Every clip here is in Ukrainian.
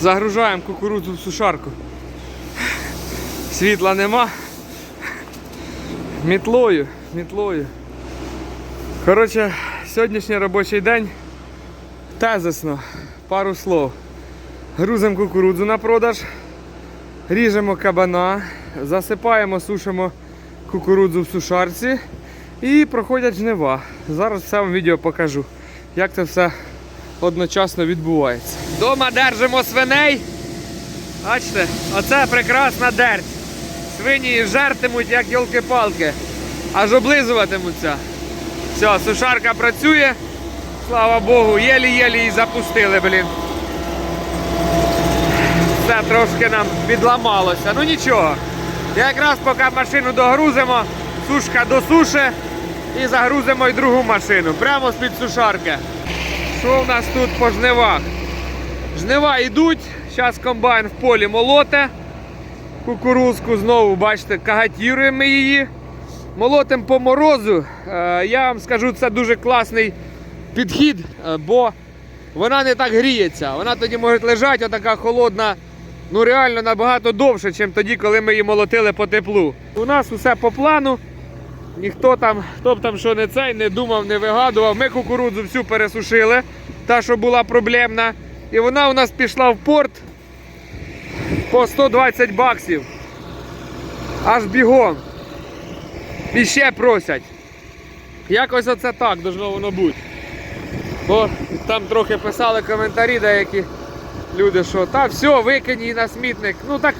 Загружаємо кукурудзу в сушарку. Світла нема. Мітлою, мітлою. Коротше, сьогоднішній робочий день тезисно, пару слов. Грузимо кукурудзу на продаж, ріжемо кабана, засипаємо, сушимо кукурудзу в сушарці і проходять жнива. Зараз все вам відео покажу, як це все одночасно відбувається. Дома держимо свиней. Бачите, оце прекрасна дерть. Свині жертимуть, як йолки-палки, аж облизуватимуться. Все, сушарка працює. Слава Богу, єлі-єлі її запустили, блін. Все трошки нам підламалося. Ну нічого. Якраз поки машину догрузимо, сушка досуше і загрузимо й другу машину. Прямо з-під сушарки. Що в нас тут по жнивах? Жнива йдуть, зараз комбайн в полі молоте. Кукурузку знову, бачите, кагатіруємо її. Молотим по морозу. Е, Я вам скажу, це дуже класний підхід, е, бо вона не так гріється. Вона тоді може лежати, отака холодна, ну реально набагато довше, ніж тоді, коли ми її молотили по теплу. У нас усе по плану. Ніхто там, хто б там що не цей, не думав, не вигадував. Ми кукурудзу всю пересушили, та, що була проблемна. І вона у нас пішла в порт по 120 баксів. Аж бігом. І ще просять. Якось оце так должно воно бути. Бо там трохи писали коментарі деякі люди, що та все, викинь її на смітник. Ну так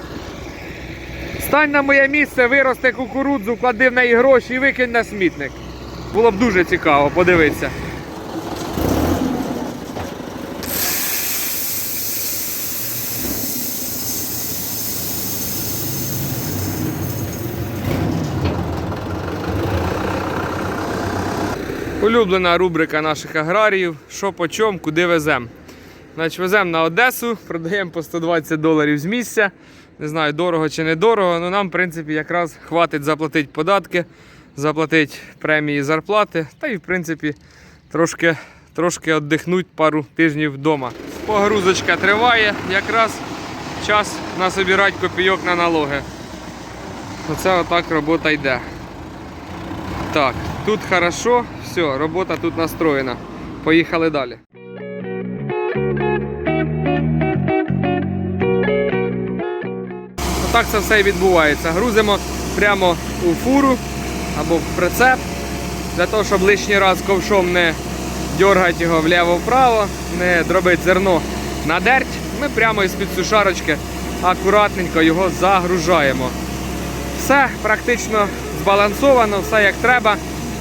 стань на моє місце, вирости кукурудзу, клади в неї гроші і викинь на смітник. Було б дуже цікаво подивитися. Улюблена рубрика наших аграріїв. Що по чому, куди веземо. Значить, веземо на Одесу, продаємо по 120 доларів з місця. Не знаю, дорого чи не дорого, але нам, в принципі, якраз хватить заплатити податки, заплатити премії зарплати та і, в принципі, трошки, трошки віддихнути пару тижнів вдома. Погрузочка триває, якраз час насобирати копійок на налоги. Оце отак робота йде. Так, тут хорошо, все, робота тут настроєна. Поїхали далі. Отак це все і відбувається. Грузимо прямо у фуру або в прицеп, для того, щоб лишній раз ковшом не дергати його вліво-вправо, не дробити зерно на дерть. Ми прямо із-під сушарочки акуратненько його загружаємо. Все практично збалансовано, все як треба.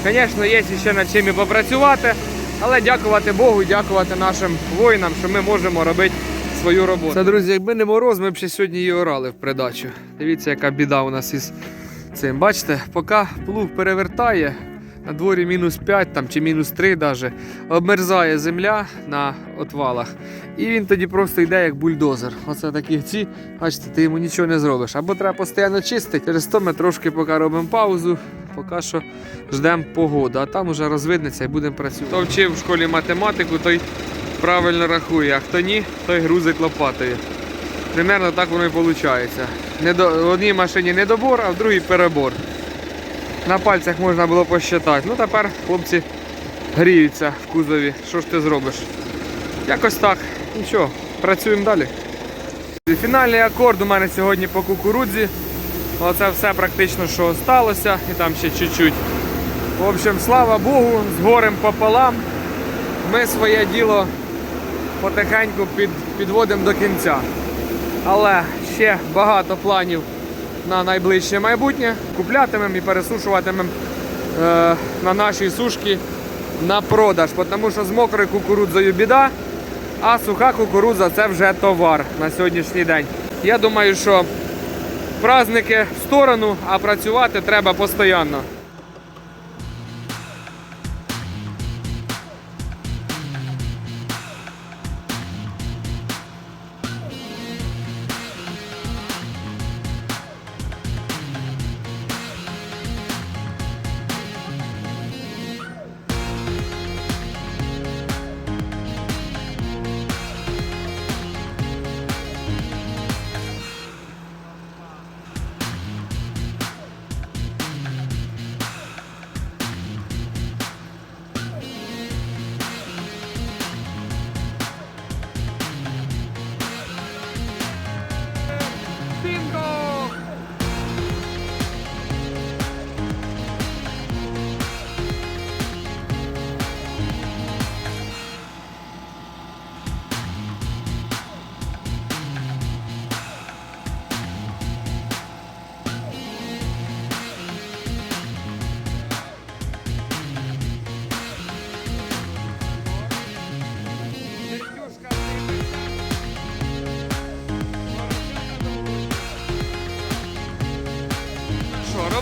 Звісно, є ще над чим і попрацювати, але дякувати Богу, і дякувати нашим воїнам, що ми можемо робити свою роботу. Це, друзі, якби не мороз, ми б ще сьогодні її орали в придачу. Дивіться, яка біда у нас із цим. Бачите, поки плуг перевертає, на дворі мінус 5 там, чи мінус 3 даже, обмерзає земля на отвалах. І він тоді просто йде як бульдозер. Оце такі ці, бачите, ти йому нічого не зробиш. Або треба постійно чистити. Через то ми трошки поки робимо паузу, поки що ждемо погоду, а там уже розвиднеться і будемо працювати. Хто вчив в школі математику, той правильно рахує, а хто ні, той грузить лопатою. Примерно так воно і виходить. В одній машині недобор, а в другій перебор. На пальцях можна було посчитати. Ну тепер хлопці гріються в кузові. Що ж ти зробиш? Якось так. Нічого, працюємо далі. Фінальний акорд у мене сьогодні по кукурудзі. Оце все практично, що сталося, і там ще чуть-чуть. В общем, слава Богу, з горем пополам. Ми своє діло потихеньку під, підводимо до кінця. Але ще багато планів на найближче майбутнє. Куплятимемо і пересушуватимемо е, на нашій сушці на продаж, тому що з мокрою кукурудзою біда, а суха кукурудза це вже товар на сьогоднішній день. Я думаю, що праздники в сторону, а працювати треба постійно.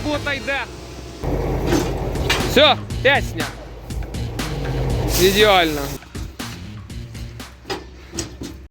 Робота йде. Все, пісня. Ідеально.